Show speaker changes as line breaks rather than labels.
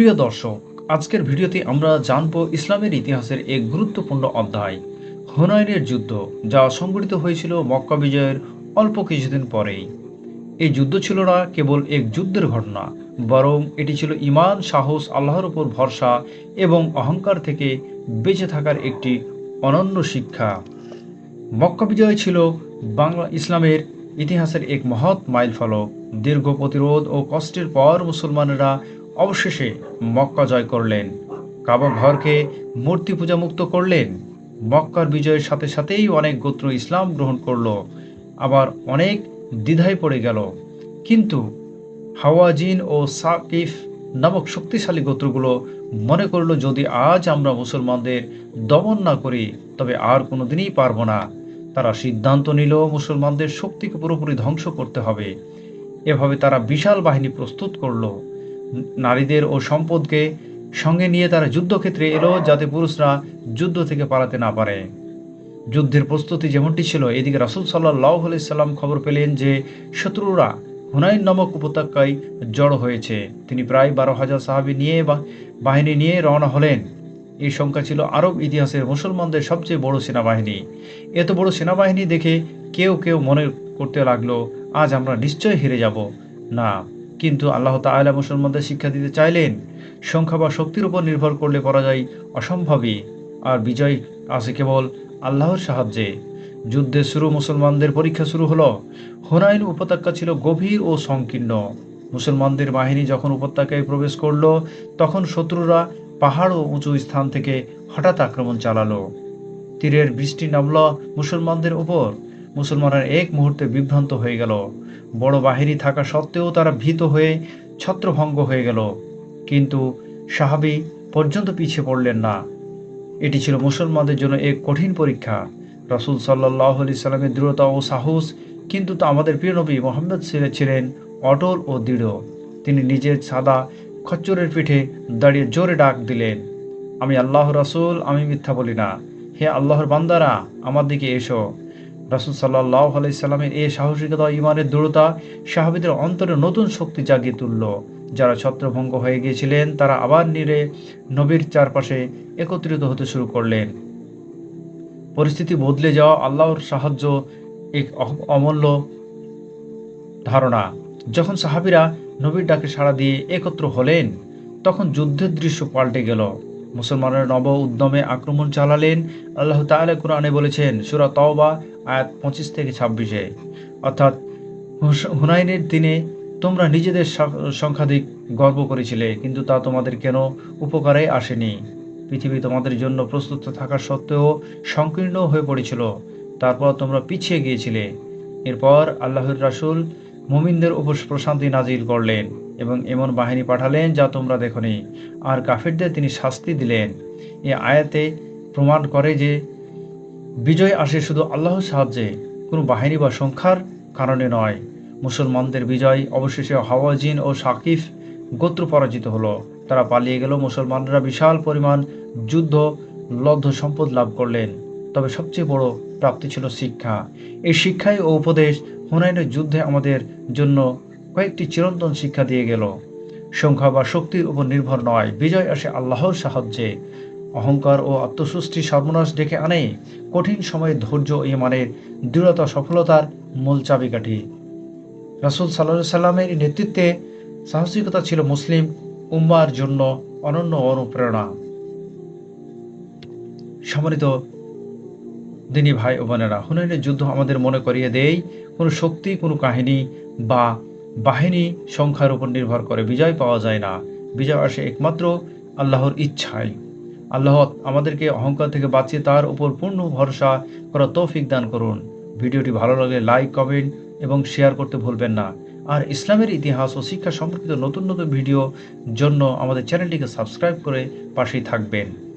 প্রিয় দর্শক, আজকের ভিডিওতে আমরা জানব ইসলামের ইতিহাসের এক গুরুত্বপূর্ণ অধ্যায়, হুনাইনের যুদ্ধ, যা সংঘটিত হয়েছিল মক্কা বিজয়ের অল্প কিছুদিন পরেই। এই যুদ্ধ ছিল না কেবল এক যুদ্ধের ঘটনা, বরং এটি ছিল ইমান সাহস, আল্লাহর উপর ভরসা এবং অহংকার থেকে বেঁচে থাকার একটি অনন্য শিক্ষা। মক্কা বিজয় ছিল বাংলা ইসলামের ইতিহাসের এক মহৎ মাইল মাইলফলক। দীর্ঘ প্রতিরোধ ও কষ্টের পর মুসলমানেরা অবশেষে মক্কা জয় করলেন। কাবা ঘরকে মূর্তি পূজা মুক্ত করলেন। মক্কার বিজয়ের সাথে সাথেই অনেক গোত্র ইসলাম গ্রহণ করল। আবার অনেক দ্বিধায় পড়ে গেল। কিন্তু হাওয়াজিন ও সাকিফ নামক শক্তিশালী গোত্রগুলো মনে করল, যদি আজ আমরা মুসলমানদের দমন না করি, তবে আর কোনোদিনই পারব না। তারা সিদ্ধান্ত নিল, মুসলমানদের শক্তিকে পুরোপুরি ধ্বংস করতে হবে। এভাবে তারা বিশাল বাহিনী প্রস্তুত করল। নারীদের ও সম্পদকে সঙ্গে নিয়ে তারা যুদ্ধক্ষেত্রে এলো, যাতে পুরুষরা যুদ্ধ থেকে পালাতে না পারে। যুদ্ধের প্রস্তুতি যেমনটি ছিল, এদিকে রাসুল সাল্লাহ সাল্লাম খবর পেলেন যে শত্রুরা হুনাইন নামক উপত্যকায় জড়ো হয়েছে। তিনি প্রায় বারো হাজার সাহাবি নিয়ে বাহিনী নিয়ে রওনা হলেন। এই সংখ্যা ছিল আরব ইতিহাসের মুসলমানদের সবচেয়ে বড় সেনাবাহিনী। এত বড় সেনাবাহিনী দেখে কেউ কেউ মনে করতে লাগল, আজ আমরা নিশ্চয় হেরে যাব। না কিন্তু আল্লাহ তাআলা মুসলমানদের শিক্ষা দিতে চাইলেন, সংখ্যা বা শক্তির উপর নির্ভর করলে পরাজয় অসম্ভবই। আর বিজয় আসে কেবল আল্লাহর সাহায্যে। যুদ্ধে শুরু মুসলমানদের পরীক্ষা শুরু হলো। হুনাইন উপত্যকা ছিল গভীর ও সংকীর্ণ। মুসলমানদের বাহিনী যখন উপত্যকায় প্রবেশ করল, তখন শত্রুরা পাহাড় ও উঁচু স্থান থেকে হঠাৎ আক্রমণ চালালো। তীরের বৃষ্টি নামল মুসলমানদের উপর। মুসলমানরা এক মুহূর্তে বিভ্রান্ত হয়ে গেল। বড় বাহিনী থাকা সত্ত্বেও তারা ভীত হয়ে ছত্রভঙ্গ হয়ে গেল। কিন্তু সাহাবি পর্যন্ত পিছিয়ে পড়লেন না। এটি ছিল মুসলমানদের জন্য এক কঠিন পরীক্ষা। রসুল সাল্লাহ আলি সাল্লামের দৃঢ়তা ও সাহস কিন্তু তা আমাদের প্রিয় নবী মোহাম্মদ ছিলেন অটল ও দৃঢ়। তিনি নিজের সাদা খচ্চরের পিঠে দাঁড়িয়ে জোরে ডাক দিলেন, আমি আল্লাহ রাসুল, আমি মিথ্যা বলি না। হে আল্লাহর বান্দারা, আমার দিকে এসো। রাসুল সাল্লাহ আলাইসাল্লামের এই সাহসিকতা ইমানের দৃঢ়তা সাহাবিদের অন্তরে নতুন শক্তি জাগিয়ে তুলল। যারা ছত্রভঙ্গ হয়ে গিয়েছিলেন, তারা আবার নিরে নবীর চারপাশে একত্রিত হতে শুরু করলেন। পরিস্থিতি বদলে যাওয়া আল্লাহর সাহায্য এক অমূল্য ধারণা। যখন সাহাবিরা নবীর ডাকে সাড়া দিয়ে একত্র হলেন, তখন যুদ্ধের দৃশ্য পাল্টে গেল। মুসলমানের নব উদ্যমে আক্রমণ চালালেন আল্লাহ তাআলা কোরআনে বলেছেন, সুরা তওবা, আয়াত পঁচিশ থেকে ছাব্বিশে। অর্থাৎ হুনাইনের দিনে তোমরা নিজেদের সংখ্যাধিক গর্ব করেছিলে, কিন্তু তা তোমাদের কেন উপকারে আসেনি? পৃথিবী তোমাদের জন্য প্রস্তুত থাকা সত্ত্বেও সংকীর্ণ হয়ে পড়েছিল, তারপর তোমরা পিছিয়ে গিয়েছিলে। এরপর আল্লাহর রাসুল মুমিনদের উপর প্রশান্তি নাজিল করলেন। এবং এমন বাহিনী পাঠালেন যা তোমরা দেখো দেখনি। আর কাফিরদের তিনি শাস্তি দিলেন। এ আয়াতে প্রমাণ করে যে বিজয় আসে শুধু আল্লাহর সাহায্যে, কোনো বাহিনী বা সংখ্যার কারণে নয়। মুসলমানদের বিজয় অবশেষে হাওয়াজিন ও সাকিফ গোত্র পরাজিত হলো। তারা পালিয়ে গেল, মুসলমানরা বিশাল পরিমাণ যুদ্ধ, লব্ধ সম্পদ লাভ করলেন। তবে সবচেয়ে বড় প্রাপ্তি ছিল শিক্ষা। এই শিক্ষাই ও উপদেশ হুনাইনের যুদ্ধে আমাদের জন্য কয়েকটি চিরন্তন শিক্ষা দিয়ে গেল। সংখ্যা বা শক্তির উপর নির্ভর নয়। বিজয় আসে আল্লাহর সাহায্যে। অহংকার ও আত্মসৃষ্টি সর্বনাশ ডেকে আনে। কঠিন সময়ে ধৈর্য ইমানের দৃঢ়তা, সফলতার মূল চাবিকাঠি। রাসুল সাল্লা সাল্লামের নেতৃত্বে সাহসিকতা ছিল মুসলিম উম্মার জন্য অনন্য অনুপ্রেরণা। সম্মানিত দিনী ভাই ও বোনেরা, হুনাইনের যুদ্ধ আমাদের মনে করিয়ে দেয়, কোনো শক্তি, কোনো কাহিনী বা বাহিনী সংখ্যার উপর নির্ভর করে বিজয় পাওয়া যায় না। বিজয় আসে একমাত্র আল্লাহর ইচ্ছায়। আল্লাহ আমাদেরকে অহংকার থেকে বাঁচিয়ে তার উপর পূর্ণ ভরসা করা তৌফিক দান করুন। ভিডিওটি ভালো লাগলে লাইক, কমেন্ট এবং শেয়ার করতে ভুলবেন না। আর ইসলামের ইতিহাস ও শিক্ষা সম্পর্কিত নতুন নতুন ভিডিও জন্য আমাদের চ্যানেলটিকে সাবস্ক্রাইব করে পাশেই থাকবেন।